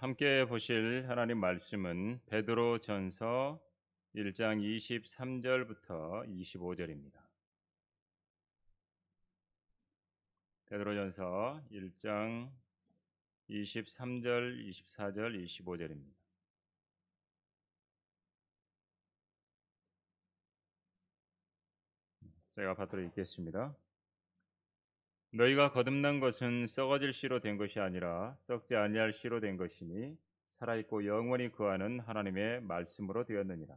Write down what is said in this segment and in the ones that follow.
함께 보실 하나님 말씀은 베드로 전서 1장 23절부터 25절입니다. 베드로 전서 1장 23절, 24절, 25절입니다. 제가 받들어 읽겠습니다. 너희가 거듭난 것은 썩어질 씨로 된 것이 아니라 썩지 아니할 씨로 된 것이니 살아있고 영원히 거하는 하나님의 말씀으로 되었느니라.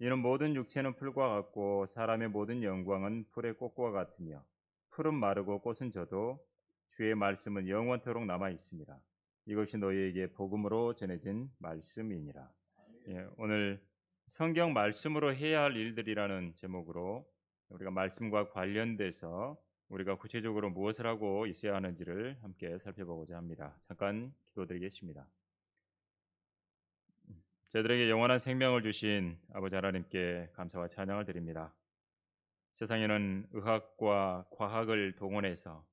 이는 모든 육체는 풀과 같고 사람의 모든 영광은 풀의 꽃과 같으며 풀은 마르고 꽃은 져도 주의 말씀은 영원토록 남아 있습니다. 이것이 너희에게 복음으로 전해진 말씀이니라. 예, 오늘 성경 말씀으로 해야 할 일들이라는 제목으로 우리가 말씀과 관련돼서 우리가 구체적으로 무엇을 하고 있어야 하는지를 함께 살펴보고자 합니다. 잠깐 기도드리겠습니다. 저들에게 영원한 생명을 주신 아버지 하나님께 감사와 찬양을 드립니다. 세상에는 의학과 과학을 동원해서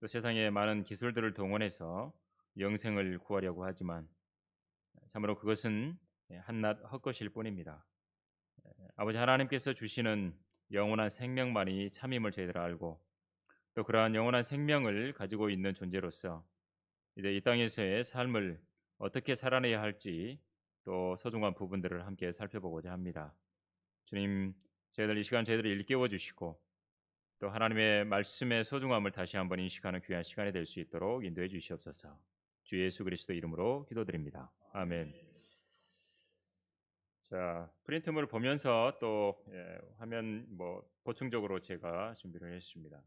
또 세상의 많은 기술들을 동원해서 영생을 구하려고 하지만 참으로 그것은 한낱 헛것일 뿐입니다. 아버지 하나님께서 주시는 영원한 생명만이 참임을 저희들 알고 또 그러한 영원한 생명을 가지고 있는 존재로서 이제 이 땅에서의 삶을 어떻게 살아내야 할지 또 소중한 부분들을 함께 살펴보고자 합니다. 주님, 저희들 이 시간 저희들을 일깨워 주시고 또 하나님의 말씀의 소중함을 다시 한번 인식하는 귀한 시간이 될 수 있도록 인도해 주시옵소서. 주 예수 그리스도 이름으로 기도드립니다. 아멘. 자, 프린트물을 보면서 또 예, 화면 뭐 보충적으로 제가 준비를 했습니다.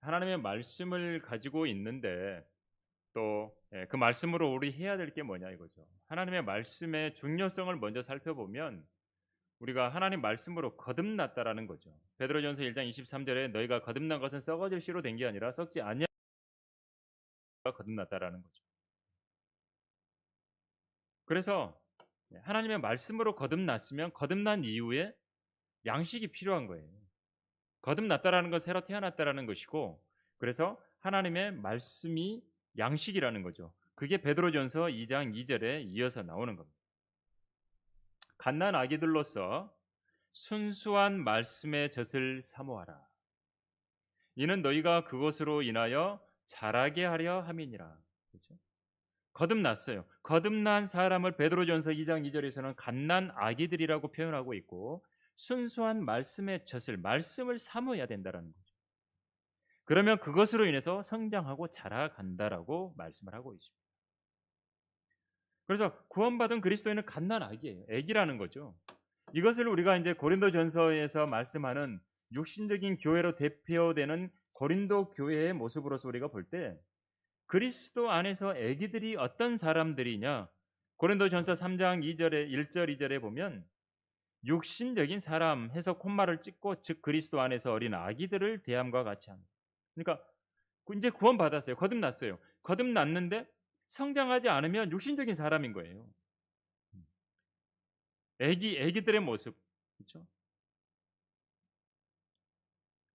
하나님의 말씀을 가지고 있는데 또그 예, 말씀으로 우리 해야 될 게 뭐냐 이거죠. 하나님의 말씀의 중요성을 먼저 살펴보면 우리가 하나님 말씀으로 거듭났다라는 거죠. 베드로전서 1장 23절에 너희가 거듭난 것은 썩어질 씨로 된 게 아니라 썩지 아니하 거듭났다라는 거죠. 그래서 예, 하나님의 말씀으로 거듭났으면 거듭난 이후에 양식이 필요한 거예요. 거듭났다라는 건 새로 태어났다라는 것이고 그래서 하나님의 말씀이 양식이라는 거죠. 그게 베드로전서 2장 2절에 이어서 나오는 겁니다. 갓난 아기들로서 순수한 말씀의 젖을 사모하라. 이는 너희가 그것으로 인하여 자라게 하려 함이니라. 그렇죠? 거듭났어요. 거듭난 사람을 베드로전서 2장 2절에서는 갓난 아기들이라고 표현하고 있고 순수한 말씀의 젖을 말씀을 사모해야 된다라는 거죠. 그러면 그것으로 인해서 성장하고 자라간다라고 말씀을 하고 있습니다. 그래서 구원받은 그리스도인은 갓난 아기예요. 아기라는 거죠. 이것을 우리가 이제 고린도전서에서 말씀하는 육신적인 교회로 대표되는 고린도 교회의 모습으로서 우리가 볼 때 그리스도 안에서 아기들이 어떤 사람들이냐? 고린도전서 3장 2절에 1절 2절에 보면 육신적인 사람 해서 콧말을 찍고 즉 그리스도 안에서 어린 아기들을 대함과 같이 합니다. 그러니까 이제 구원 받았어요. 거듭났어요. 거듭났는데 성장하지 않으면 육신적인 사람인 거예요. 애기 애기들의 모습 그렇죠?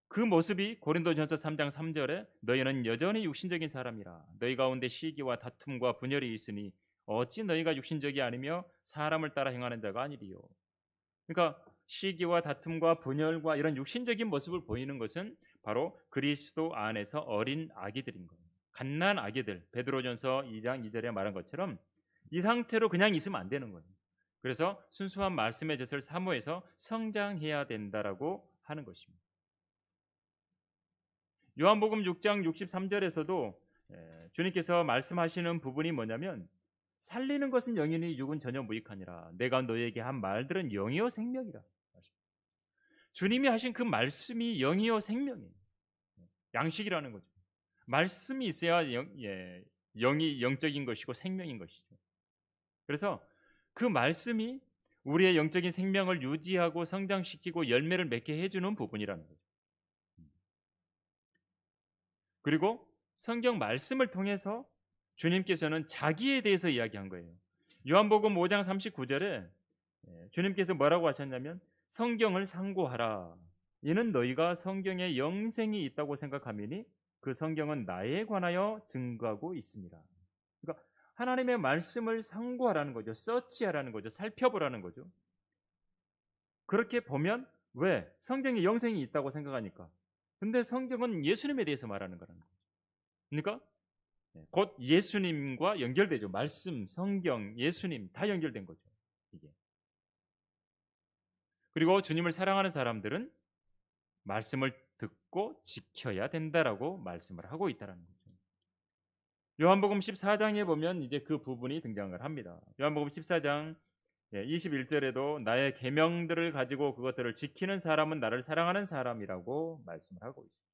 그 모습이 고린도전서 3장 3절에 너희는 여전히 육신적인 사람이라 너희 가운데 시기와 다툼과 분열이 있으니 어찌 너희가 육신적이 아니며 사람을 따라 행하는 자가 아니리요. 그러니까 시기와 다툼과 분열과 이런 육신적인 모습을 보이는 것은 바로 그리스도 안에서 어린 아기들인 거예요. 갓난 아기들. 베드로전서 2장 2절에 말한 것처럼 이 상태로 그냥 있으면 안 되는 거예요. 그래서 순수한 말씀의 젖을 사모해서 성장해야 된다라고 하는 것입니다. 요한복음 6장 63절에서도 주님께서 말씀하시는 부분이 뭐냐면 살리는 것은 영이니 육은 전혀 무익하니라. 내가 너에게 한 말들은 영이요 생명이라. 주님이 하신 그 말씀이 영이요 생명이에요. 양식이라는 거죠. 말씀이 있어야 영, 예, 영이 영적인 것이고 생명인 것이죠. 그래서 그 말씀이 우리의 영적인 생명을 유지하고 성장시키고 열매를 맺게 해주는 부분이라는 거죠. 그리고 성경 말씀을 통해서 주님께서는 자기에 대해서 이야기한 거예요. 요한복음 5장 39절에 주님께서 뭐라고 하셨냐면 성경을 상고하라. 이는 너희가 성경에 영생이 있다고 생각하미니 그 성경은 나에 관하여 증거하고 있습니다. 그러니까 하나님의 말씀을 상고하라는 거죠. 서치하라는 거죠. 살펴보라는 거죠. 그렇게 보면 왜 성경에 영생이 있다고 생각하니까. 근데 성경은 예수님에 대해서 말하는 거라는 거죠. 그러니까 네, 곧 예수님과 연결되죠. 말씀, 성경, 예수님 다 연결된 거죠. 이게. 그리고 주님을 사랑하는 사람들은 말씀을 듣고 지켜야 된다라고 말씀을 하고 있다라는 거죠. 요한복음 14장에 보면 이제 그 부분이 등장을 합니다. 요한복음 14장 21절에도 나의 계명들을 가지고 그것들을 지키는 사람은 나를 사랑하는 사람이라고 말씀을 하고 있습니다.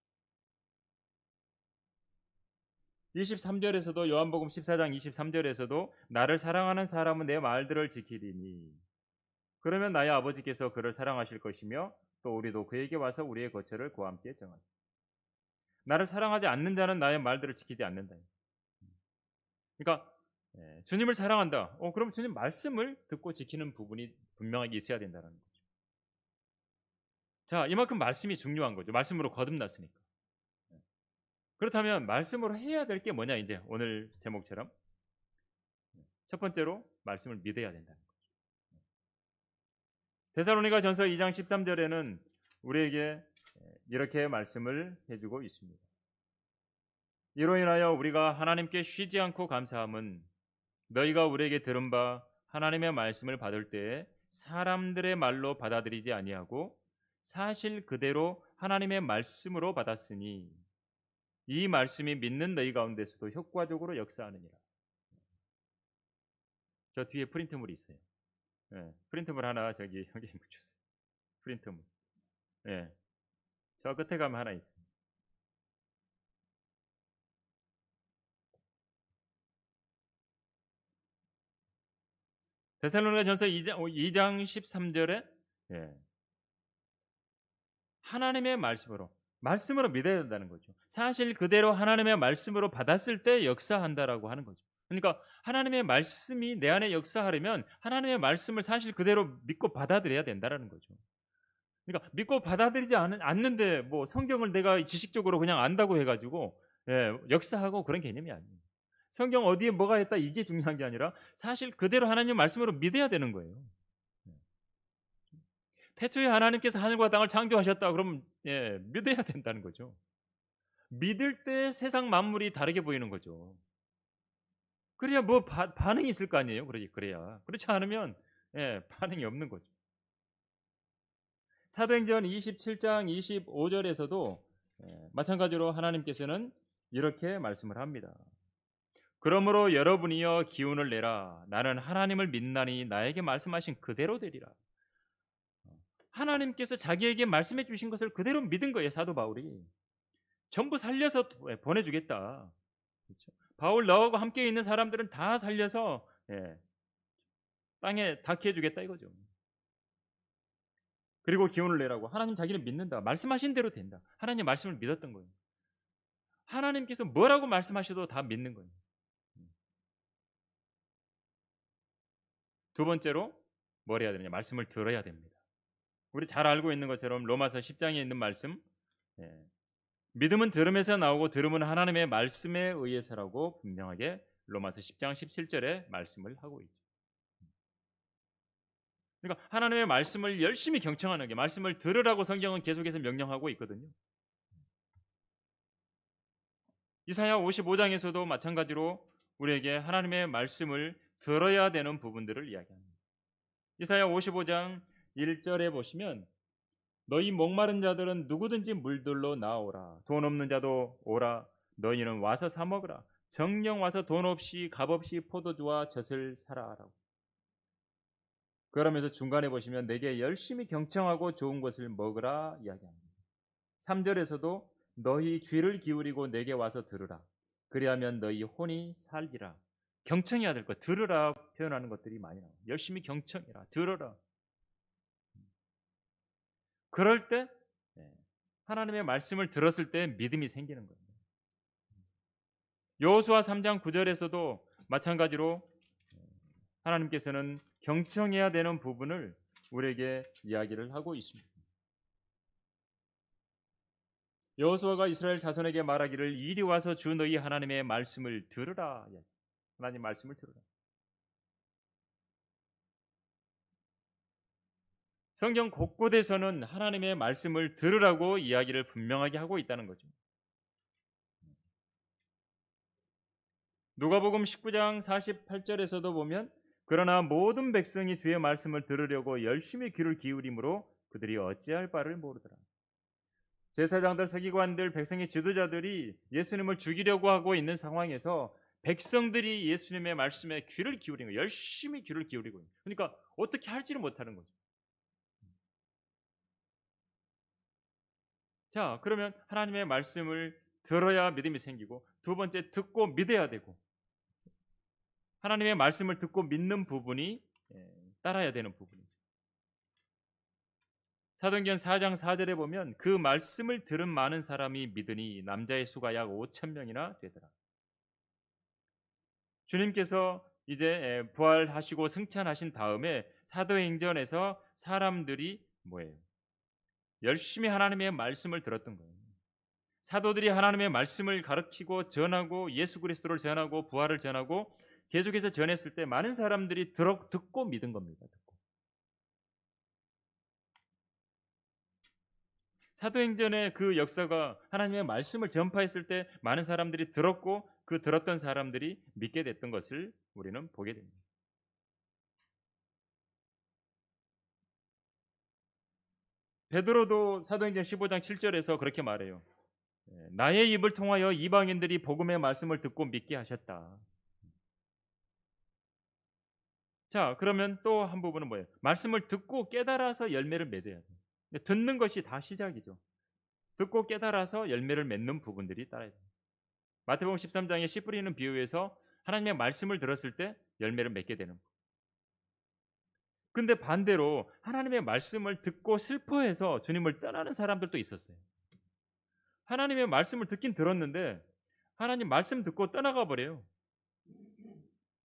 23절에서도 요한복음 14장 23절에서도 나를 사랑하는 사람은 내 말들을 지키리니 그러면 나의 아버지께서 그를 사랑하실 것이며 또 우리도 그에게 와서 우리의 거처를 그와 함께 정하리. 나를 사랑하지 않는 자는 나의 말들을 지키지 않는다. 그러니까 예, 주님을 사랑한다. 어, 그럼 주님 말씀을 듣고 지키는 부분이 분명하게 있어야 된다는 거죠. 자, 이만큼 말씀이 중요한 거죠. 말씀으로 거듭났으니까. 예. 그렇다면 말씀으로 해야 될 게 뭐냐 이제 오늘 제목처럼 예, 첫 번째로 말씀을 믿어야 된다는 거죠. 데살로니가 전서 2장 13절에는 우리에게 이렇게 말씀을 해주고 있습니다. 이로 인하여 우리가 하나님께 쉬지 않고 감사함은 너희가 우리에게 들은 바 하나님의 말씀을 받을 때에 사람들의 말로 받아들이지 아니하고 사실 그대로 하나님의 말씀으로 받았으니 이 말씀이 믿는 너희 가운데서도 효과적으로 역사하느니라. 저 뒤에 프린트물이 있어요. 예, 프린트물 하나 저기 여기 붙였어요. 프린트물. 예, 저 끝에 가면 하나 있어요. 데살로니가 전서 2장, 2장 13절에 예. 하나님의 말씀으로 말씀으로 믿어야 된다는 거죠. 사실 그대로 하나님의 말씀으로 받았을 때 역사한다라고 하는 거죠. 그러니까 하나님의 말씀이 내 안에 역사하려면 하나님의 말씀을 사실 그대로 믿고 받아들여야 된다라는 거죠. 그러니까 믿고 받아들이지 않는, 데 뭐 성경을 내가 지식적으로 그냥 안다고 해가지고 예, 역사하고 그런 개념이 아니에요. 성경 어디에 뭐가 했다 이게 중요한 게 아니라 사실 그대로 하나님 말씀으로 믿어야 되는 거예요. 태초에 하나님께서 하늘과 땅을 창조하셨다 그러면 예, 믿어야 된다는 거죠. 믿을 때 세상 만물이 다르게 보이는 거죠. 그래야 뭐 바, 반응이 있을 거 아니에요. 그러지 그래야 그렇지 않으면 예, 반응이 없는 거죠. 사도행전 27장 25절에서도 예, 마찬가지로 하나님께서는 이렇게 말씀을 합니다. 그러므로 여러분이여 기운을 내라. 나는 하나님을 믿나니 나에게 말씀하신 그대로 되리라. 하나님께서 자기에게 말씀해 주신 것을 그대로 믿은 거예요, 사도 바울이. 전부 살려서 보내주겠다. 그렇죠? 바울 너하고 함께 있는 사람들은 다 살려서 예, 땅에 닿게 해주겠다 이거죠. 그리고 기운을 내라고 하나님 자기는 믿는다. 말씀하신 대로 된다. 하나님 말씀을 믿었던 거예요. 하나님께서 뭐라고 말씀하셔도 다 믿는 거예요. 두 번째로 뭘 해야 되느냐? 말씀을 들어야 됩니다. 우리 잘 알고 있는 것처럼 로마서 10장에 있는 말씀 예. 믿음은 들음에서 나오고 들음은 하나님의 말씀에 의해서라고 분명하게 로마서 10장 17절에 말씀을 하고 있죠. 그러니까 하나님의 말씀을 열심히 경청하는 게 말씀을 들으라고 성경은 계속해서 명령하고 있거든요. 이사야 55장에서도 마찬가지로 우리에게 하나님의 말씀을 들어야 되는 부분들을 이야기합니다. 이사야 55장 1절에 보시면 너희 목마른 자들은 누구든지 물들로 나오라. 돈 없는 자도 오라. 너희는 와서 사 먹으라. 정령 와서 돈 없이 값 없이 포도주와 젖을 사라라고. 그러면서 중간에 보시면 내게 열심히 경청하고 좋은 것을 먹으라 이야기합니다. 3절에서도 너희 귀를 기울이고 내게 와서 들으라. 그리하면 너희 혼이 살리라. 경청해야 될 것, 들으라 표현하는 것들이 많이 나와요. 열심히 경청해라, 들어라. 그럴 때 예, 하나님의 말씀을 들었을 때 믿음이 생기는 거예요. 여호수아 3장 9절에서도 마찬가지로 하나님께서는 경청해야 되는 부분을 우리에게 이야기를 하고 있습니다. 여호수아가 이스라엘 자손에게 말하기를 이리 와서 주 너희 하나님의 말씀을 들으라. 하나님 말씀을 들으라. 성경 곳곳에서는 하나님의 말씀을 들으라고 이야기를 분명하게 하고 있다는 거죠. 누가복음 19장 48절에서도 보면 그러나 모든 백성이 주의 말씀을 들으려고 열심히 귀를 기울이므로 그들이 어찌할 바를 모르더라. 제사장들, 서기관들, 백성의 지도자들이 예수님을 죽이려고 하고 있는 상황에서 백성들이 예수님의 말씀에 귀를 기울이는. 열심히 귀를 기울이고. 그러니까 어떻게 할지를 못하는 거죠. 자, 그러면 하나님의 말씀을 들어야 믿음이 생기고 두 번째 듣고 믿어야 되고 하나님의 말씀을 듣고 믿는 부분이 예, 따라야 되는 부분이죠. 사도행전 4장 4절에 보면 그 말씀을 들은 많은 사람이 믿으니 남자의 수가 약 5천 명이나 되더라. 주님께서 이제 예, 부활하시고 승천하신 다음에 사도행전에서 사람들이 뭐예요? 열심히 하나님의 말씀을 들었던 거예요. 사도들이 하나님의 말씀을 가르치고 전하고 예수 그리스도를 전하고 부활을 전하고 계속해서 전했을 때 많은 사람들이 들어, 듣고 믿은 겁니다. 듣고. 사도행전의 그 역사가 하나님의 말씀을 전파했을 때 많은 사람들이 들었고 그 들었던 사람들이 믿게 됐던 것을 우리는 보게 됩니다. 베드로도 사도행전 15장 7절에서 그렇게 말해요. 예, 나의 입을 통하여 이방인들이 복음의 말씀을 듣고 믿게 하셨다. 자, 그러면 또 한 부분은 뭐예요? 말씀을 듣고 깨달아서 열매를 맺어야 돼요. 듣는 것이 다 시작이죠. 듣고 깨달아서 열매를 맺는 부분들이 따라야 돼요. 마태복음 13장에 씨 뿌리는 비유에서 하나님의 말씀을 들었을 때 열매를 맺게 되는 거. 근데 반대로 하나님의 말씀을 듣고 슬퍼해서 주님을 떠나는 사람들도 있었어요. 하나님의 말씀을 듣긴 들었는데 하나님 말씀 듣고 떠나가 버려요.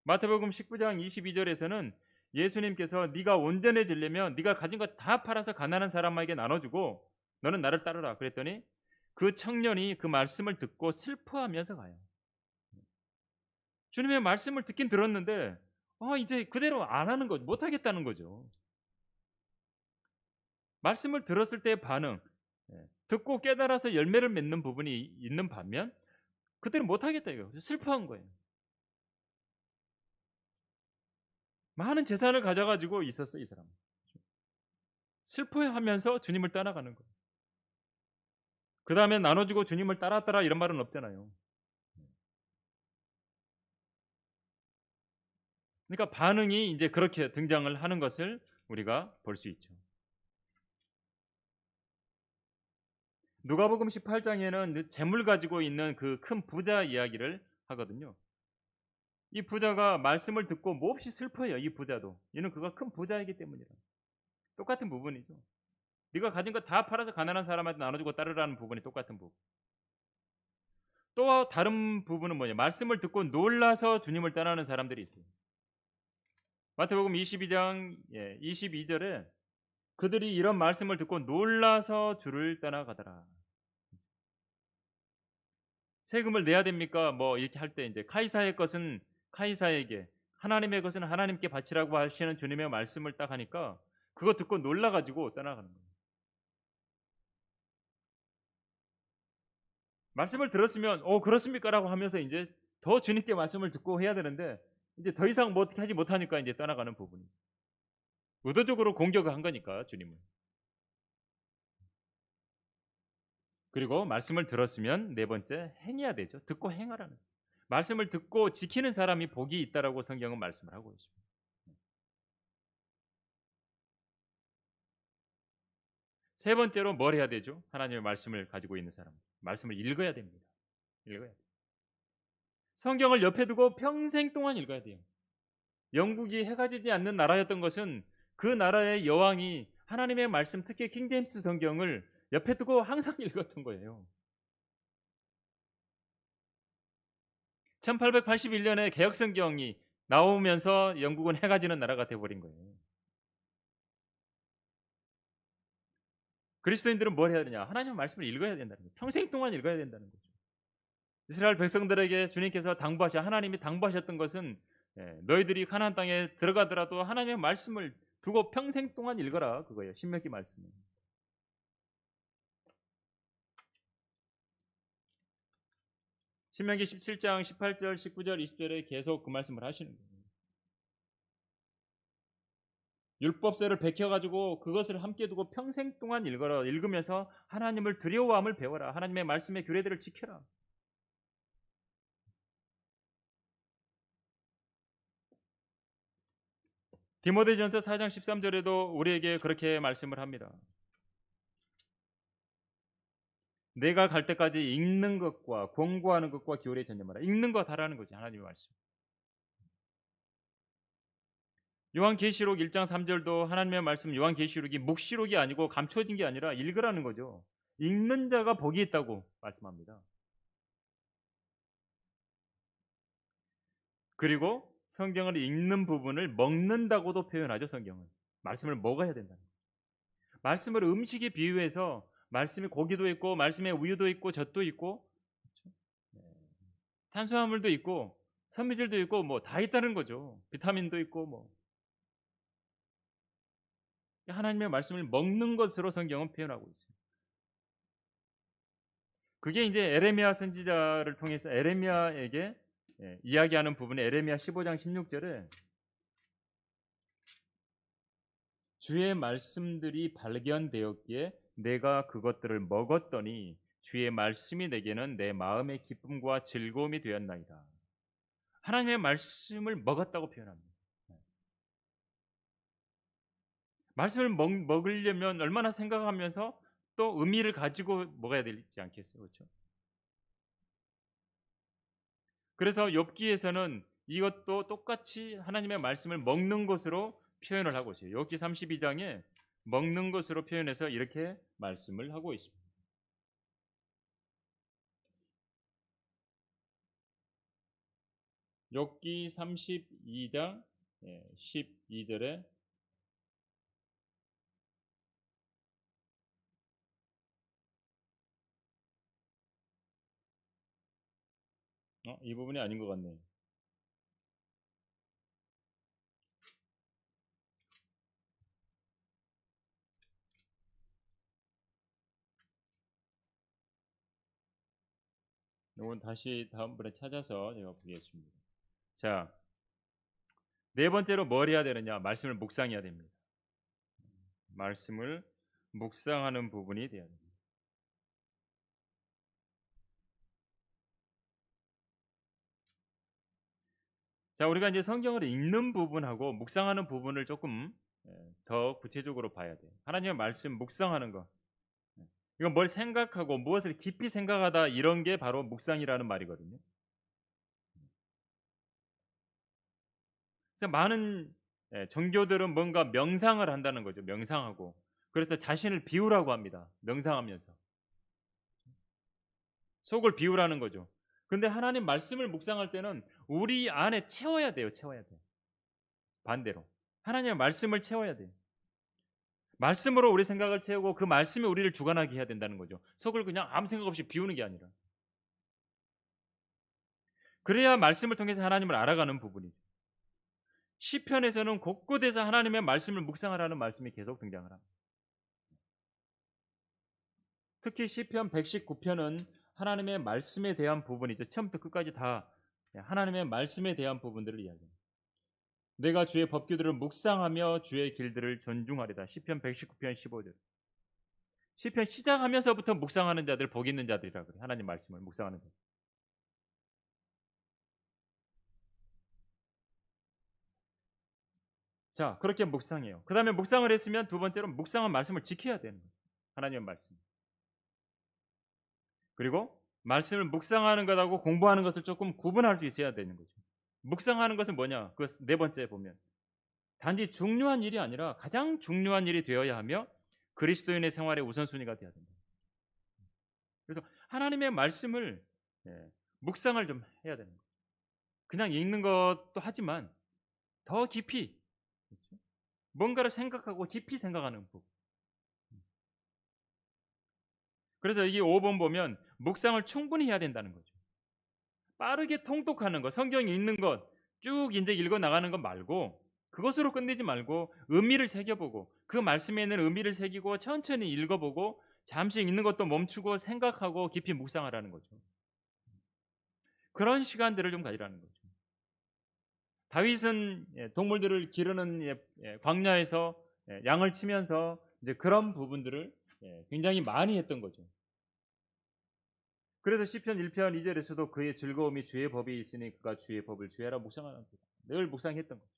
마태복음 19장 22절에서는 예수님께서 네가 온전해지려면 네가 가진 것 다 팔아서 가난한 사람에게 나눠주고 너는 나를 따르라 그랬더니 그 청년이 그 말씀을 듣고 슬퍼하면서 가요. 주님의 말씀을 듣긴 들었는데 아, 이제 그대로 안 하는 거죠. 못 하겠다는 거죠. 말씀을 들었을 때의 반응, 예, 듣고 깨달아서 열매를 맺는 부분이 있는 반면 그대로 못 하겠다 이거. 슬퍼한 거예요. 많은 재산을 가져가지고 있었어 이 사람. 슬퍼하면서 주님을 따라가는 거예요. 그 다음에 나눠주고 주님을 따랐더라 이런 말은 없잖아요. 그러니까 반응이 이제 그렇게 등장을 하는 것을 우리가 볼 수 있죠. 누가복음 18장에는 재물 가지고 있는 그 큰 부자 이야기를 하거든요. 이 부자가 말씀을 듣고 몹시 슬퍼해요. 이 부자도. 이는 그가 큰 부자이기 때문이라. 똑같은 부분이죠. 네가 가진 거 다 팔아서 가난한 사람한테 나눠주고 따르라는 부분이 똑같은 부분. 또 다른 부분은 뭐냐? 말씀을 듣고 놀라서 주님을 떠나는 사람들이 있어요. 마태복음 22장 22절에 그들이 이런 말씀을 듣고 놀라서 주를 떠나가더라. 세금을 내야 됩니까? 뭐 이렇게 할 때 이제 카이사의 것은 카이사에게 하나님의 것은 하나님께 바치라고 하시는 주님의 말씀을 딱 하니까 그거 듣고 놀라 가지고 떠나가는 거예요. 말씀을 들었으면 어 그렇습니까라고 하면서 이제 더 주님께 말씀을 듣고 해야 되는데 이제 더 이상 뭐 어떻게 하지 못하니까 이제 떠나가는 부분이. 의도적으로 공격을 한 거니까 주님은. 그리고 말씀을 들었으면 네 번째 행해야 되죠. 듣고 행하라는. 말씀을 듣고 지키는 사람이 복이 있다라고 성경은 말씀을 하고 있습니다. 세 번째로 뭘 해야 되죠? 하나님의 말씀을 가지고 있는 사람. 말씀을 읽어야 됩니다. 읽어야 돼요. 성경을 옆에 두고 평생 동안 읽어야 돼요. 영국이 해가 지지 않는 나라였던 것은 그 나라의 여왕이 하나님의 말씀, 특히 킹제임스 성경을 옆에 두고 항상 읽었던 거예요. 1881년에 개혁성경이 나오면서 영국은 해가 지는 나라가 되어버린 거예요. 그리스도인들은 뭘 해야 되냐? 하나님의 말씀을 읽어야 된다는 거예요. 평생 동안 읽어야 된다는 거죠. 이스라엘 백성들에게 주님께서 당부하셔 하나님이 당부하셨던 것은 예, 너희들이 가나안 땅에 들어가더라도 하나님의 말씀을 두고 평생 동안 읽어라 그거예요. 신명기 말씀. 신명기 17장 18절, 19절, 20절에 계속 그 말씀을 하시는 거예요. 율법서를 베껴가지고 그것을 함께 두고 평생 동안 읽어라. 읽으면서 하나님을 두려워함을 배워라. 하나님의 말씀의 규례들을 지켜라. 디모데전서 4장 13절에도 우리에게 그렇게 말씀을 합니다. 내가 갈 때까지 읽는 것과 공부하는 것과 교리에 전념하라. 읽는 거 다라는 거지 하나님의 말씀. 요한계시록 1장 3절도 하나님의 말씀 요한계시록이 묵시록이 아니고 감춰진 게 아니라 읽으라는 거죠. 읽는 자가 복이 있다고 말씀합니다. 그리고 성경을 읽는 부분을 먹는다고도 표현하죠. 성경은 말씀을 먹어야 된다. 말씀을 음식에 비유해서 말씀에 고기도 있고 말씀에 우유도 있고 젖도 있고 그렇죠? 네. 탄수화물도 있고 섬유질도 있고 뭐 다 있다는 거죠. 비타민도 있고 뭐 하나님의 말씀을 먹는 것으로 성경은 표현하고 있어요. 그게 이제 에레미야 선지자를 통해서 에레미야에게 예, 이야기하는 부분에 에레미야 15장 16절에 주의 말씀들이 발견되었기에 내가 그것들을 먹었더니 주의 말씀이 내게는 내 마음의 기쁨과 즐거움이 되었나이다. 하나님의 말씀을 먹었다고 표현합니다. 말씀을 먹, 먹으려면 얼마나 생각하면서 또 의미를 가지고 먹어야 되지 않겠어요? 그렇죠? 그래서 욥기에서는 이것도 똑같이 하나님의 말씀을 먹는 것으로 표현을 하고 있어요. 욥기 32장에 먹는 것으로 표현해서 이렇게 말씀을 하고 있습니다. 욥기 32장 12절에 어, 이 부분이 아닌 것 같네요. 이건 다시 다음번에 찾아서 제가 보겠습니다. 자, 네 번째로 뭘 해야 되느냐? 말씀을 묵상해야 됩니다. 말씀을 묵상하는 부분이 돼야 됩니다. 자, 우리가 이제 성경을 읽는 부분하고 묵상하는 부분을 조금 예, 더 구체적으로 봐야 돼요. 하나님의 말씀 묵상하는 거. 예. 이건 뭘 생각하고 무엇을 깊이 생각하다 이런 게 바로 묵상이라는 말이거든요. 그래서 많은 예, 종교들은 뭔가 명상을 한다는 거죠. 명상하고. 그래서 자신을 비우라고 합니다. 명상하면서. 속을 비우라는 거죠. 근데 하나님 말씀을 묵상할 때는 우리 안에 채워야 돼요. 채워야 돼요. 반대로. 하나님의 말씀을 채워야 돼요. 말씀으로 우리 생각을 채우고 그 말씀이 우리를 주관하게 해야 된다는 거죠. 속을 그냥 아무 생각 없이 비우는 게 아니라. 그래야 말씀을 통해서 하나님을 알아가는 부분이죠. 시편에서는 곳곳에서 하나님의 말씀을 묵상하라는 말씀이 계속 등장을 합니다. 특히 시편 119편은 하나님의 말씀에 대한 부분이죠. 처음부터 끝까지 다 하나님의 말씀에 대한 부분들을 이야기합니다. 내가 주의 법규들을 묵상하며 주의 길들을 존중하리다. 시편 119편 15절. 시편 시작하면서부터 묵상하는 자들 복 있는 자들이라 그래. 하나님 말씀을 묵상하는 자. 자, 그렇게 묵상해요. 그 다음에 묵상을 했으면 두 번째로 묵상한 말씀을 지켜야 되는 거예요. 하나님의 말씀. 그리고 말씀을 묵상하는 것하고 공부하는 것을 조금 구분할 수 있어야 되는 거죠. 묵상하는 것은 뭐냐? 그 네 번째 보면 단지 중요한 일이 아니라 가장 중요한 일이 되어야 하며 그리스도인의 생활의 우선순위가 되어야 된다. 그래서 하나님의 말씀을 예, 묵상을 좀 해야 되는 거죠. 그냥 읽는 것도 하지만 더 깊이 그렇죠? 뭔가를 생각하고 깊이 생각하는 부 그래서 이게 5번 보면 묵상을 충분히 해야 된다는 거죠. 빠르게 통독하는 것, 성경 읽는 것, 쭉 이제 읽어 나가는 것 말고 그것으로 끝내지 말고 의미를 새겨보고 그 말씀에 있는 의미를 새기고 천천히 읽어보고 잠시 읽는 것도 멈추고 생각하고 깊이 묵상하라는 거죠. 그런 시간들을 좀 가지라는 거죠. 다윗은 예, 동물들을 기르는 예, 예, 광야에서 예, 양을 치면서 이제 그런 부분들을 예, 굉장히 많이 했던 거죠. 그래서 시편 1편 2절에서도 그의 즐거움이 주의 법이 있으니 그가 주의 법을 주의하라 묵상하는 늘 묵상했던 거죠.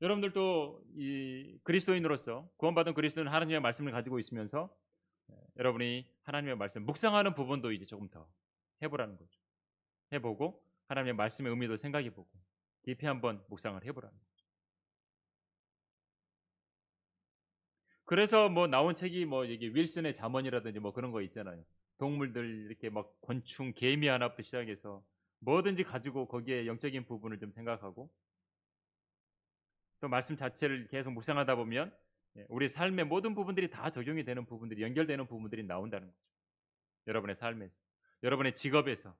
여러분들도 이 그리스도인으로서 구원받은 그리스도인 하나님의 말씀을 가지고 있으면서 예, 여러분이 하나님의 말씀 묵상하는 부분도 이제 조금 더 해보라는 거죠. 해보고 하나님의 말씀의 의미도 생각해보고 깊이 한번 묵상을 해보라는 거죠. 그래서 뭐 나온 책이 뭐 이게 윌슨의 잠언이라든지 뭐 그런 거 있잖아요. 동물들 이렇게 막 곤충, 개미 하나부터 시작해서 뭐든지 가지고 거기에 영적인 부분을 좀 생각하고 또 말씀 자체를 계속 묵상하다 보면 예, 우리 삶의 모든 부분들이 다 적용이 되는 부분들이 연결되는 부분들이 나온다는 거죠. 여러분의 삶에서, 여러분의 직업에서,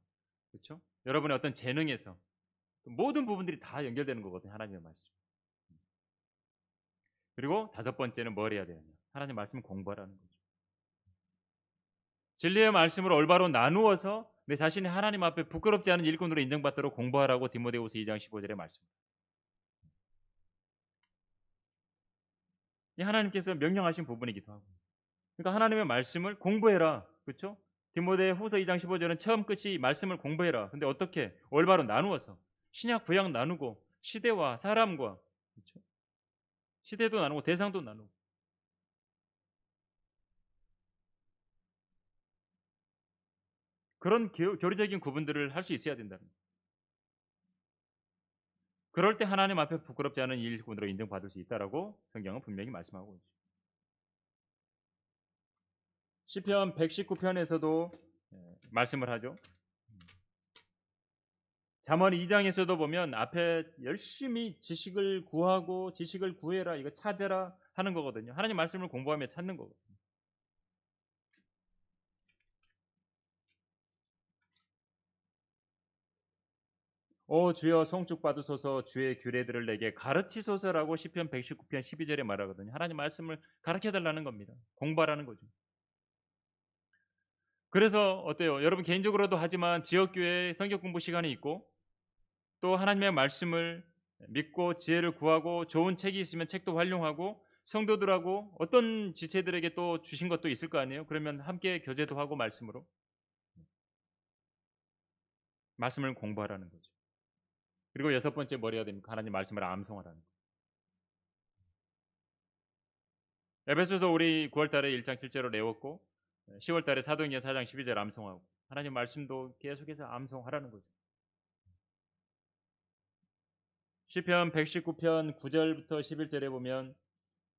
그렇죠? 여러분의 어떤 재능에서 모든 부분들이 다 연결되는 거거든요. 하나님의 말씀. 그리고 다섯 번째는 뭘 해야 되느냐? 하나님 말씀을 공부하라는 거죠. 진리의 말씀을 올바로 나누어서 내 자신이 하나님 앞에 부끄럽지 않은 일꾼으로 인정받도록 공부하라고 디모데후서 2장 15절에 말씀. 이 하나님께서 명령하신 부분이기도 하고. 그러니까 하나님의 말씀을 공부해라. 그렇죠? 디모데 후서 2장 15절은 처음 끝이 말씀을 공부해라. 근데 어떻게? 올바로 나누어서 신약 구약 나누고 시대와 사람과 그렇죠? 시대도 나누고 대상도 나누고 그런 교, 교리적인 구분들을 할 수 있어야 된다는 거예요. 그럴 때 하나님 앞에 부끄럽지 않은 일꾼으로 인정받을 수 있다라고 성경은 분명히 말씀하고 있죠. 시편 119편에서도 예, 말씀을 하죠. 잠언 2장에서도 보면 앞에 열심히 지식을 구하고 지식을 구해라 이거 찾아라 하는 거거든요. 하나님 말씀을 공부하며 찾는 거거든요. 오 주여 송축 받으소서 주의 규례들을 내게 가르치소서라고 시편 119편 12절에 말하거든요. 하나님 말씀을 가르쳐 달라는 겁니다. 공부하라는 거죠. 그래서 어때요? 여러분 개인적으로도 하지만 지역 교회 성경 공부 시간이 있고 또 하나님의 말씀을 믿고 지혜를 구하고 좋은 책이 있으면 책도 활용하고 성도들하고 어떤 지체들에게 또 주신 것도 있을 거 아니에요? 그러면 함께 교제도 하고 말씀으로 말씀을 공부하라는 거죠. 그리고 여섯 번째 뭘 해야 됩니까? 하나님 말씀을 암송하라는 거예요. 에베소서 우리 9월 달에 1장 7절로 내웠고 10월 달에 사도행전 4장 12절 암송하고 하나님 말씀도 계속해서 암송하라는 거죠. 시편 119편 9절부터 11절에 보면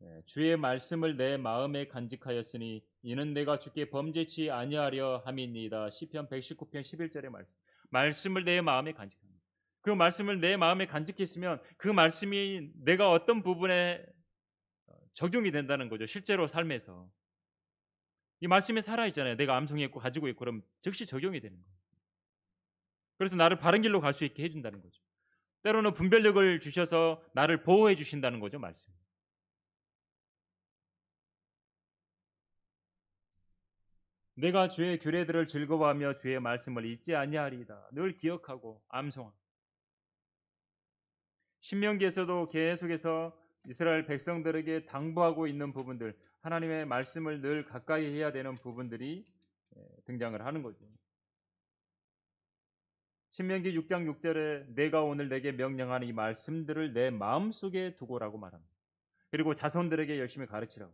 예, 주의 말씀을 내 마음에 간직하였으니 이는 내가 주께 범죄치 아니하려 함이니이다. 시편 119편 11절의 말씀. 말씀을 내 마음에 간직합니다. 그 말씀을 내 마음에 간직했으면 그 말씀이 내가 어떤 부분에 적용이 된다는 거죠. 실제로 삶에서. 이 말씀이 살아 있잖아요. 내가 암송했고 가지고 있고 그럼 즉시 적용이 되는 거예요. 그래서 나를 바른 길로 갈 수 있게 해준다는 거죠. 때로는 분별력을 주셔서 나를 보호해 주신다는 거죠. 말씀. 내가 주의 규례들을 즐거워하며 주의 말씀을 잊지 아니하리이다. 늘 기억하고 암송하고 신명기에서도 계속해서 이스라엘 백성들에게 당부하고 있는 부분들, 하나님의 말씀을 늘 가까이 해야 되는 부분들이 예, 등장을 하는 거죠. 신명기 6장 6절에 내가 오늘 내게 명령하는 이 말씀들을 내 마음속에 두고라고 말합니다. 그리고 자손들에게 열심히 가르치라고.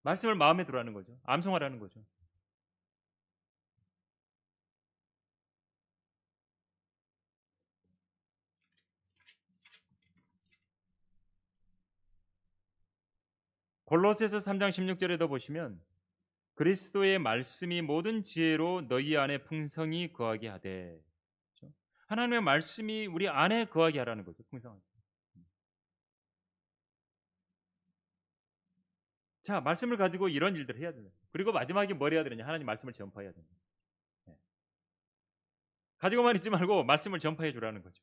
말씀을 마음에 두라는 거죠. 암송하라는 거죠. 골로새서 3장 16절에도 보시면 그리스도의 말씀이 모든 지혜로 너희 안에 풍성히 거하게 하되? 하나님의 말씀이 우리 안에 거하게 하라는 거죠. 풍성하게. 자, 말씀을 가지고 이런 일들을 해야 돼요. 그리고 마지막에 뭘 해야 되느냐? 하나님 말씀을 전파해야 됩니다. 예. 가지고만 있지 말고 말씀을 전파해 주라는 거죠.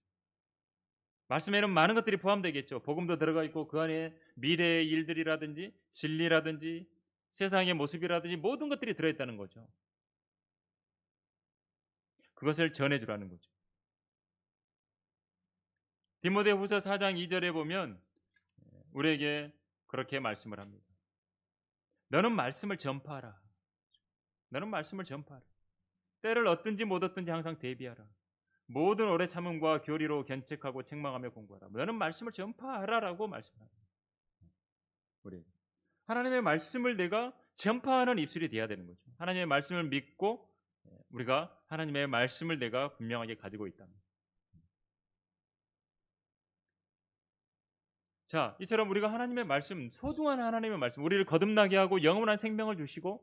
말씀에는 많은 것들이 포함되겠죠. 복음도 들어가 있고 그 안에 미래의 일들이라든지 진리라든지 세상의 모습이라든지 모든 것들이 들어 있다는 거죠. 그것을 전해 주라는 거죠. 디모데후서 4장 2절에 보면 우리에게 그렇게 말씀을 합니다. 너는 말씀을 전파하라. 너는 말씀을 전파하라. 때를 얻든지 못 얻든지 항상 대비하라. 모든 오래 참음과 교리로 견책하고 책망하며 공부하라. 너는 말씀을 전파하라라고 말씀합니다. 우리 하나님의 말씀을 내가 전파하는 입술이 돼야 되는 거죠. 하나님의 말씀을 믿고 우리가 하나님의 말씀을 내가 분명하게 가지고 있다. 자, 이처럼 우리가 하나님의 말씀, 소중한 하나님의 말씀, 우리를 거듭나게 하고 영원한 생명을 주시고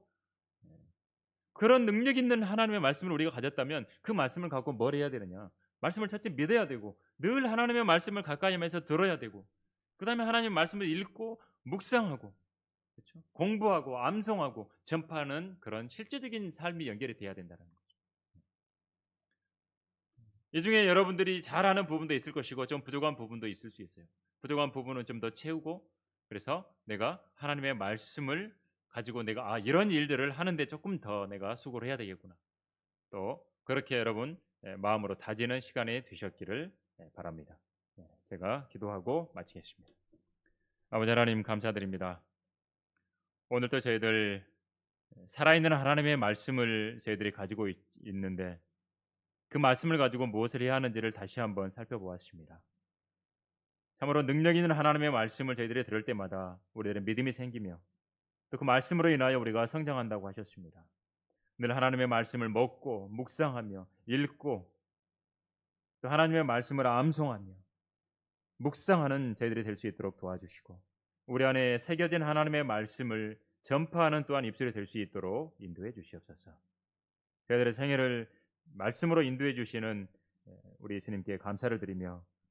그런 능력 있는 하나님의 말씀을 우리가 가졌다면 그 말씀을 갖고 뭘 해야 되느냐? 말씀을 첫째 믿어야 되고 늘 하나님의 말씀을 가까이 하면서 들어야 되고 그 다음에 하나님의 말씀을 읽고 묵상하고 그렇죠? 공부하고 암송하고 전파하는 그런 실제적인 삶이 연결이 돼야 된다는 거죠. 이 중에 여러분들이 잘 아는 부분도 있을 것이고 좀 부족한 부분도 있을 수 있어요. 부족한 부분은 좀 더 채우고 그래서 내가 하나님의 말씀을 가지고 내가 아 이런 일들을 하는데 조금 더 내가 수고를 해야 되겠구나. 또 그렇게 여러분 예, 마음으로 다지는 시간이 되셨기를 예, 바랍니다. 예, 제가 기도하고 마치겠습니다. 아버지 하나님 감사드립니다. 오늘도 저희들 살아있는 하나님의 말씀을 저희들이 가지고 있, 있는데 그 말씀을 가지고 무엇을 해야 하는지를 다시 한번 살펴보았습니다. 참으로 능력 있는 하나님의 말씀을 저희들이 들을 때마다 우리들의 믿음이 생기며 또 그 말씀으로 인하여 우리가 성장한다고 하셨습니다. 늘 하나님의 말씀을 먹고 묵상하며 읽고 또 하나님의 말씀을 암송하며 묵상하는 저희들이 될 수 있도록 도와주시고 우리 안에 새겨진 하나님의 말씀을 전파하는 또한 입술이 될 수 있도록 인도해 주시옵소서. 저희들의 생애를 말씀으로 인도해 주시는 우리 주님께 감사를 드리며